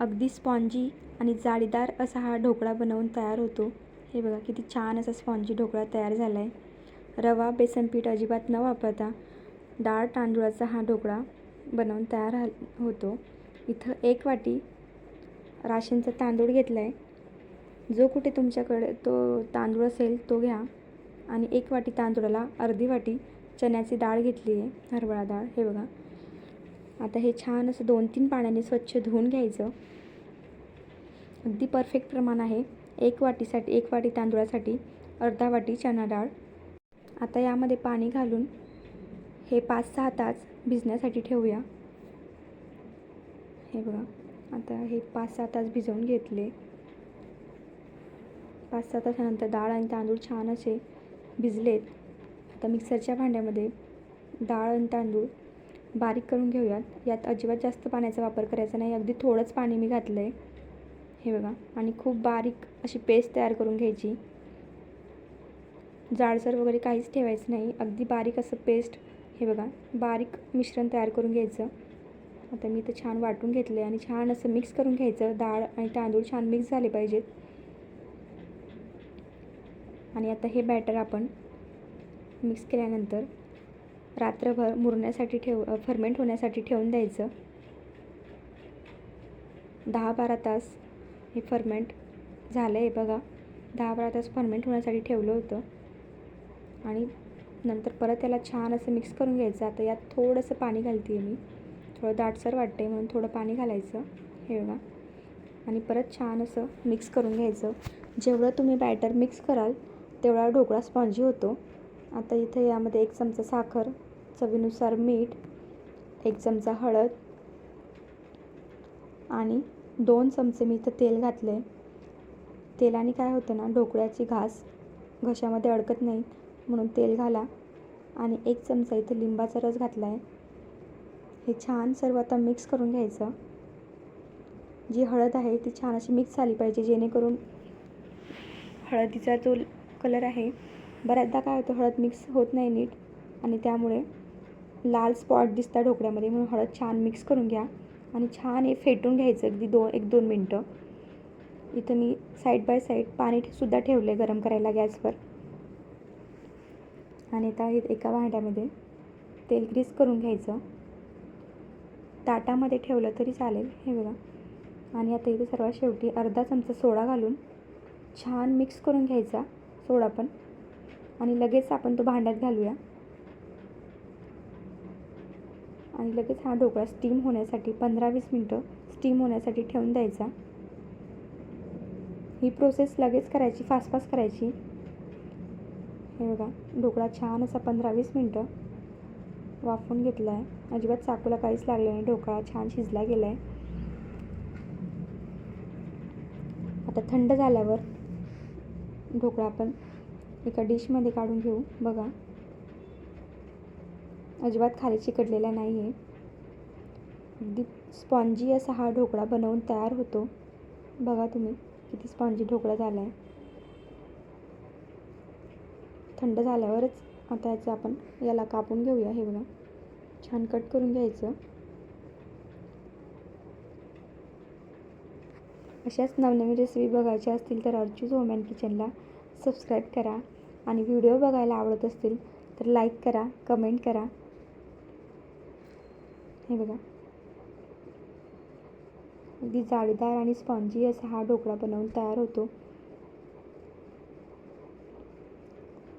अगदी स्पॉन्जी आणि जाळीदार असा हा ढोकळा बनवून तयार होतो. हे बघा किती छान असा स्पॉन्जी ढोकळा तयार झाला आहे रवा बेसन पीठ अजिबात न वापरता डाळ तांदूळाचा हा ढोकळा बनवून तयार होतो. इथं एक वाटी राशनचा तांदूळ घेतला आहे जो कुठे तुमच्याकडे तो तांदूळ असेल तो घ्या. आणि एक वाटी तांदूळाला अर्धी वाटी चण्याची डाळ घेतली आहे हरभरा डाळ. हे बघा आता हे छान असं दोन तीन पाण्याने स्वच्छ धुवून घ्यायचं. अगदी परफेक्ट प्रमाण आहे. एक वाटीसाठी एक वाटी तांदूळासाठी अर्धा वाटी चणा डाळ. आता यामध्ये पाणी घालून हे पाच सहा तास भिजण्यासाठी ठेवूया. हे बघा आता हे पाच सहा तास भिजवून घेतले. पाच सहा तासानंतर डाळ आणि तांदूळ छान असे भिजलेत. आता मिक्सरच्या भांड्यामध्ये डाळ आणि तांदूळ बारीक करून घेऊयात. यात अजिबात जास्त पाण्याचा वापर करायचा नाही. अगदी थोडंच पाणी मी घातलं आहे हे बघा. आणि खूप बारीक अशी पेस्ट तयार करून घ्यायची. जाडसर वगैरे काहीच ठेवायचं नाही. अगदी बारीक असं पेस्ट हे बघा बारीक मिश्रण तयार करून घ्यायचं. आता मी ते छान वाटून घेतले आणि छान असं मिक्स करून घ्यायचं. डाळ आणि तांदूळ छान मिक्स झाले पाहिजेत. आणि आता हे बॅटर आपण मिक्स केल्यानंतर रात्रभर मुरण्यासाठी ठेव फर्मेंट होण्यासाठी ठेवून द्यायचं. दहा बारा तास हे फर्मेंट झालं आहे बघा. दहा बारा तास फर्मेंट होण्यासाठी ठेवलं होतं. आणि नंतर परत त्याला छान असं मिक्स करून घ्यायचं. आता यात थोडंसं पाणी घालते आहे मी. थोडं दाटसर वाटते म्हणून थोडं पाणी घालायचं. हे बघा. आणि परत छान असं मिक्स करून घ्यायचं. जेवढं तुम्ही बॅटर मिक्स कराल तेवढा ढोकळा स्पॉन्जी होतो. आता इथे यामध्ये एक चमचा साखर चवीनुसार मीठ एक चमचा हळद आणि दोन चमचे मी इथं तेल घातले तेलाने काय होतं ना ढोकळ्याची घास घशामध्ये अडकत नाही म्हणून तेल घाला आणि एक चमचा इथं लिंबाचा रस घातला आहे हे छान सर्व आता मिक्स करून घ्यायचं. जी हळद आहे ती छान अशी मिक्स झाली पाहिजे जेणेकरून हळदीचा जो कलर आहे बऱ्याचदा काय होतं हळद मिक्स होत नाही नीट आणि त्यामुळे लाल स्पॉट दिसता ढोकळ्यामध्ये म्हणून हळद छान मिक्स करून घ्या. आणि छान हे फेटून घ्यायचं अगदी दोन एक दोन मिनटं. इथं मी साईड बाय साईड पाणी सुद्धा ठेवलं आहे गरम करायला गॅसवर. आणि आता एका भांड्यामध्ये तेल ग्रीस करून घ्यायचं. ताटामध्ये ठेवलं तरी चालेल हे बघा. आणि आता इथे सर्वात शेवटी अर्धा चमचा सोडा घालून छान मिक्स करून घ्यायचा सोडा पण. आणि लगेच आपण तो भांड्यात घालूया. आणि लगेच हा ढोकळा स्टीम होण्यासाठी पंधरा वीस मिनटं स्टीम होण्यासाठी ठेवून द्यायचा. ही प्रोसेस लगेच करायची फास्ट फास्ट करायची. हे बघा ढोकळा छान असा पंधरा वीस मिनटं वाफून घेतला आहे अजिबात चाकूला काहीच लागलं नाही ढोकळा छान शिजला गेला आहे आता थंड झाल्यावर ढोकळा आपण एका डिशमध्ये काढून घेऊ. बघा. अजिबात खाली चिकटलेला नाही आहे अगदी स्पॉन्जी असा हा ढोकळा बनवून तयार होतो. बघा तुम्ही किती स्पॉन्जी ढोकळा झाला आहे थंड झाल्यावरच आता याचं आपण याला कापून घेऊया हे बघा. छान कट करून घ्यायचं. अशाच नवनवीन रेसिपी बघायच्या असतील तर अर्चूज होम किचनला सबस्क्राईब करा. आणि व्हिडिओ बघायला आवडत असतील तर लाईक करा कमेंट करा. हे बघा. अगदी जाळीदार आणि स्पॉन्जी असा हा ढोकळा बनवून तयार होतो.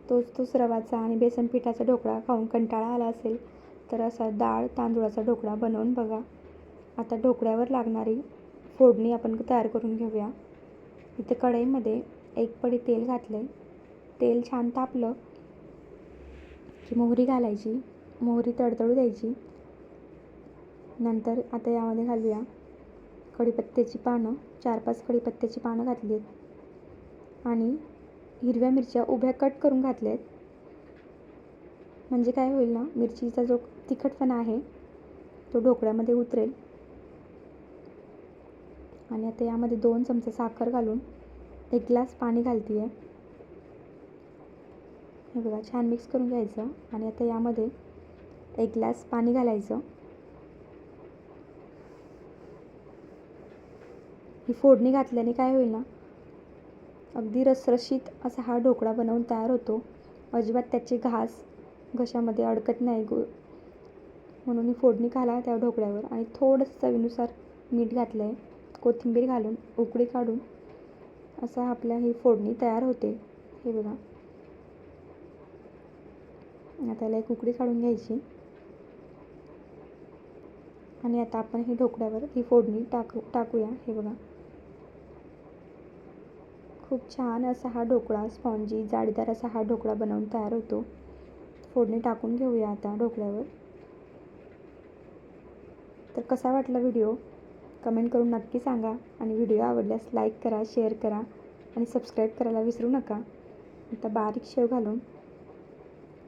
तोच तोच रवाचा आणि बेसन पिठाचा ढोकळा खाऊन कंटाळा आला असेल तर असा डाळ तांदूळाचा ढोकळा बनवून बघा. आता ढोकळ्यावर लागणारी फोडणी आपण तयार करून घेऊया. इथे कढईमध्ये एक पडी तेल घातलं तेल छान तापलं की मोहरी घालायची. मोहरी तडतडू द्यायची. नंतर आता यामध्ये घालूया कढीपत्त्याची पानं. चार पाच कढीपत्त्याची पानं घातली आहेत आणि हिरव्या मिरच्या उभ्या कट करून घातल्या आहेत म्हणजे काय होईल ना मिरचीचा जो तिखटपणा आहे तो ढोकळ्यामध्ये उतरेल. आणि आता यामध्ये दोन चमचे साखर घालून एक ग्लास पाणी घालते आहे हे बघा छान मिक्स करून घ्यायचं. आणि आता यामध्ये एक ग्लास पाणी घालायचं. ही फोडणी घातल्याने काय होईल ना? अगदी रसरशीत असा हा ढोकळा बनवून तयार होतो. अजिबात त्याचे घास घशामध्ये अडकत नाही गो. म्हणून ही फोडणी घाला त्या ढोकळ्यावर आणि थोडंसं चवीनुसार मीठ घातलं आहे कोथिंबीर घालून उकळी काढून असा आपल्या ही फोडणी तयार होते. हे बघा. आता याला एक उकडी काढून घ्यायची. आणि आता आपण ही ढोकळ्यावर ही फोडणी टाकू टाकूया. हे बघा. खूप छान असा हा ढोकळा स्पॉन्जी जाळीदार असा हा ढोकळा बनवून तयार होतो. फोडणी टाकून घेऊया आता ढोकळ्यावर. तर कसा वाटला व्हिडिओ? कमेंट करून नक्की सांगा. आणि व्हिडिओ आवडल्यास लाईक करा शेअर करा आणि सबस्क्राईब करायला विसरू नका. आता बारीक शेव घालून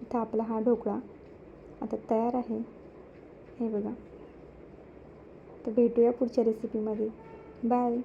इथं आपला हा ढोकळा आता तयार आहे. हे बघा. तर भेटूया पुढच्या रेसिपीमध्ये बाय